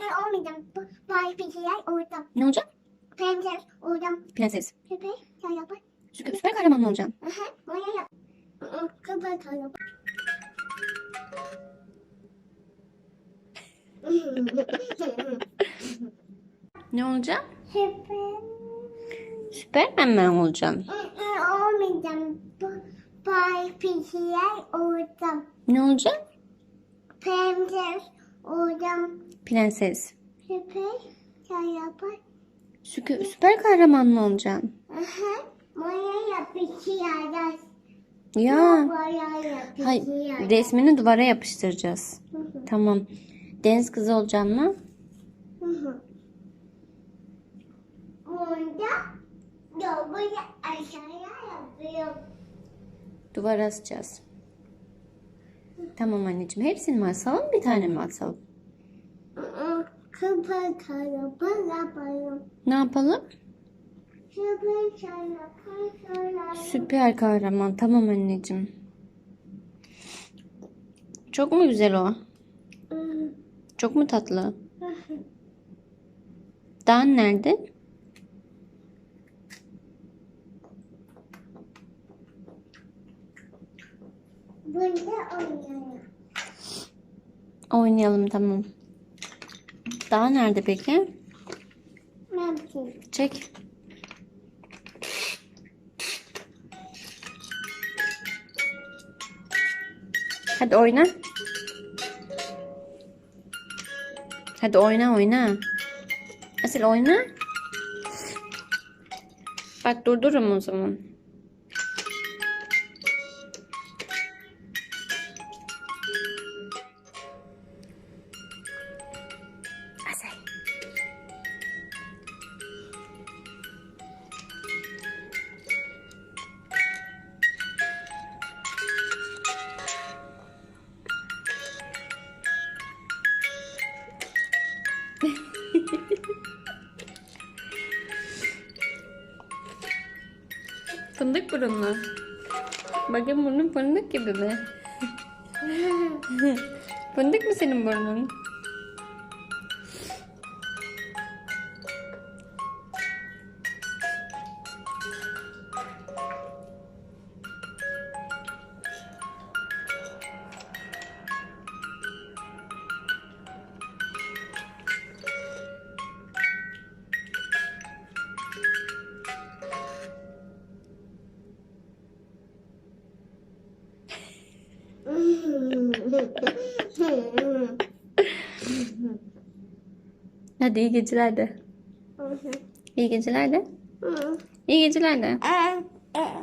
E, olmayacağım. Fikirler orada. Ne olacaksın? Prenses orada. Prenses. Süper. Yapar. Süper, süper kahraman mı olacaksın? Aha. Maya yap. Kıpır kalıp. Ne olacaksın? Süper. Süpermen mi olacaksın? Olmayacağım. Fikirler orada. Ne olacaksın? Prenses orada. Prenses. Süper. Sen yapar. Süper, süper kahraman mı olacaksın? Aha. Maya yap. Fikirler. Ya. Yap. Hay, resmini duvara yapıştıracağız. Tamam. Deniz kızı olacaksın mı? Hı hı. Burada doğru aşağıya yapıyor. Duvara asacağız. Tamam anneciğim. Hepsini mi asalım? Bir tane mi asalım? Kıpır kalıbı yapalım. Ne yapalım? Kalıbı yapalım. Süper kahraman. Tamam anneciğim. Çok mu güzel o? Çok mu tatlı? Dağın nerede? Burada oynayalım. Oynayalım tamam. Dağ nerede peki? Yapayım? Çek. Hadi oyna. Hadi oyna oyna. Asil oyna. Bak durdurum o zaman. Fındık burunlu. Bakın burnun fındık gibi mi? fındık mı senin burnun? Hadi iyi geceler de. İyi geceler de. İyi geceler de. Aa, aa.